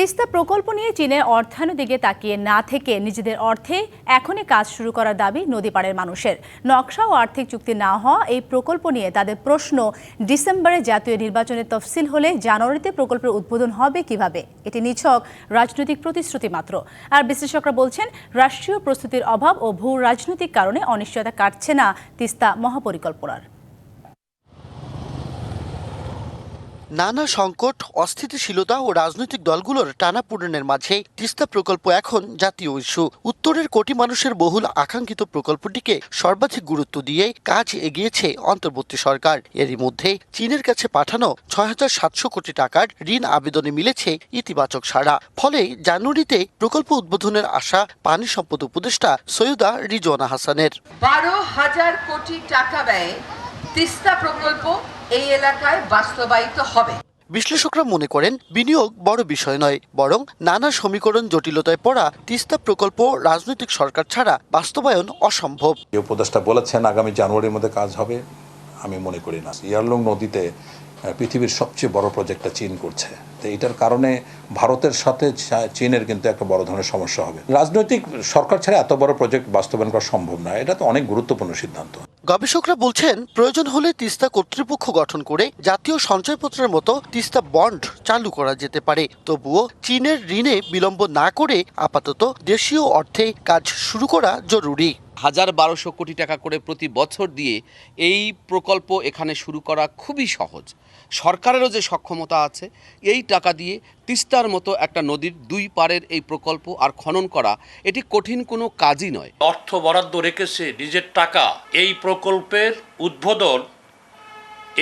তিস্তা প্রকল্প নিয়ে চীনের অর্থায়নের দিকে তাকিয়ে না থেকে নিজেদের অর্থে এখনই কাজ শুরু করার দাবি নদীপাড়ের মানুষের। নকশা ও আর্থিক চুক্তি না হওয়া এই প্রকল্প নিয়ে তাদের প্রশ্ন ডিসেম্বরে জাতীয় নির্বাচনের তফসিল হলে জানুয়ারিতে প্রকল্পের উদ্বোধন হবে কীভাবে? এটি নিছক রাজনৈতিক প্রতিশ্রুতি মাত্র। আর বিশ্লেষকরা বলছেন, রাষ্ট্রীয় প্রস্তুতির অভাব ও ভূ রাজনৈতিক কারণে অনিশ্চয়তা কাটছে না তিস্তা মহাপরিকল্পনার। নানা সংকট, অস্থিতিশীলতা ও রাজনৈতিক দলগুলোর টানাপূরণের মাঝে তিস্তা প্রকল্প এখন জাতীয় ইস্যু। উত্তরের কোটি মানুষের বহুল আকাঙ্ক্ষিত প্রকল্পটিকে সর্বাধিক গুরুত্ব দিয়ে কাজ এগিয়েছে অন্তর্বর্তী সরকার। এরই মধ্যে চীনের কাছে পাঠানো ছয় হাজার সাতশো কোটি টাকার ঋণ আবেদনে মিলেছে ইতিবাচক সাড়া। ফলে জানুয়ারিতে প্রকল্প উদ্বোধনের আশা পানি সম্পদ উপদেষ্টা সৈয়দা রিজওয়ানা হাসানের। বারো হাজার কোটি টাকা ব্যয়ে তিস্তা প্রকল্প এই এলাকায় বাস্তবায়িত হবে। বিশ্লেষকরা মনে করেন বিনিয়োগ বড় বিষয় নয় বরং নানা সমীকরণ জটিলতায় পড়া তিস্তা প্রকল্প রাজনৈতিক সরকার ছাড়া বাস্তবায়ন অসম্ভব। যে উপদেষ্টা বলেছেন আগামী জানুয়ারির মধ্যে কাজ হবে আমি মনে করি না। ইয়ারলং নদীতে পৃথিবীর সবচেয়ে বড় প্রজেক্টটা চীন করছে। তো এটার কারণে ভারতের সাথে চীনের কিন্তু একটা বড় ধরনের সমস্যা হবে। রাজনৈতিক সরকার ছাড়া এত বড় প্রজেক্ট বাস্তবায়ন করা সম্ভব না এটা তো অনেক গুরুত্বপূর্ণ সিদ্ধান্ত। গবেষকরা বলছেন, প্রয়োজন হলে তিস্তা কর্তৃপক্ষ গঠন করে জাতীয় সঞ্চয়পত্রের মতো তিস্তা বন্ড চালু করা যেতে পারে। তবুও চীনের ঋণে বিলম্ব না করে আপাতত দেশীয় অর্থে কাজ শুরু করা জরুরি। হাজার বারোশো কোটি টাকা করে প্রতি বছর দিয়ে এই প্রকল্প এখানে শুরু করা খুবই সহজ। সরকারেরও যে সক্ষমতা আছে, এই টাকা দিয়ে তিস্তার মতো একটা নদীর দুই পারের এই প্রকল্প আর খনন করা, এটি কঠিন কোনো কাজই নয়। অর্থ বরাদ্দ রেখেছে নিজের টাকা। এই প্রকল্পের উদ্বোধন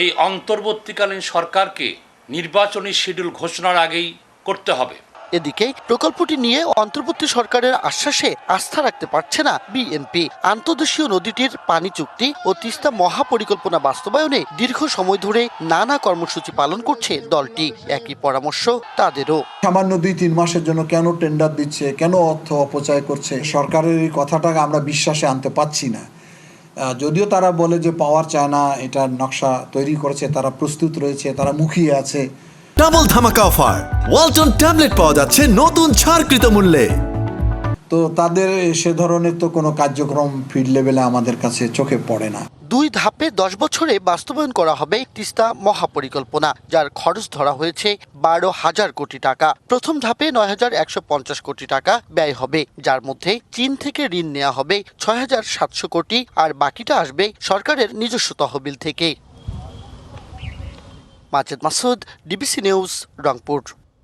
এই অন্তর্বর্তীকালীন সরকারকে নির্বাচনী শিডিউল ঘোষণার আগেই করতে হবে। এদিকে প্রকল্পটি নিয়ে অন্তর্বর্তী সরকারের আশ্বাসে আস্থা রাখতে পারছে না বিএনপি। আন্তর্দেশীয় নদীটির পানি চুক্তি ও তিস্তা মহাপরিকল্পনা বাস্তবায়নে দীর্ঘ সময় ধরে নানা কর্মসূচি পালন করছে দলটি। একই পরামর্শ তাদেরও। সামান্য দুই তিন মাসের জন্য কেন টেন্ডার দিচ্ছে, কেন অর্থ অপচয় করছে, সরকারের এই কথাটাকে আমরা বিশ্বাসে আনতে পাচ্ছি না। যদিও তারা বলে যে পাওয়ার চায় না, এটার নকশা তৈরি করেছে, তারা প্রস্তুত রয়েছে, তারা মুখিয়ে আছে। ডাবল ধামাকা অফার। ওয়ালটন ট্যাবলেট পাওয়া যাচ্ছে নতুন ছাড়কৃত মূল্যে। তো তাদের সে ধরনের তো কোনো কার্যক্রম ফিল্ড লেভেলে আমাদের কাছে চোখে পড়ে না। দুই ধাপে দশ বছরে বাস্তবায়ন করা হবে তিস্তা মহাপরিকল্পনা যার খরচ ধরা হয়েছে বারো হাজার কোটি টাকা। প্রথম ধাপে নয় হাজার একশো পঞ্চাশ কোটি টাকা ব্যয় হবে যার মধ্যে চীন থেকে ঋণ নেওয়া হবে ছয় হাজার সাতশো কোটি আর বাকিটা আসবে সরকারের নিজস্ব তহবিল থেকে। Majid Masud DBC news Rangpur.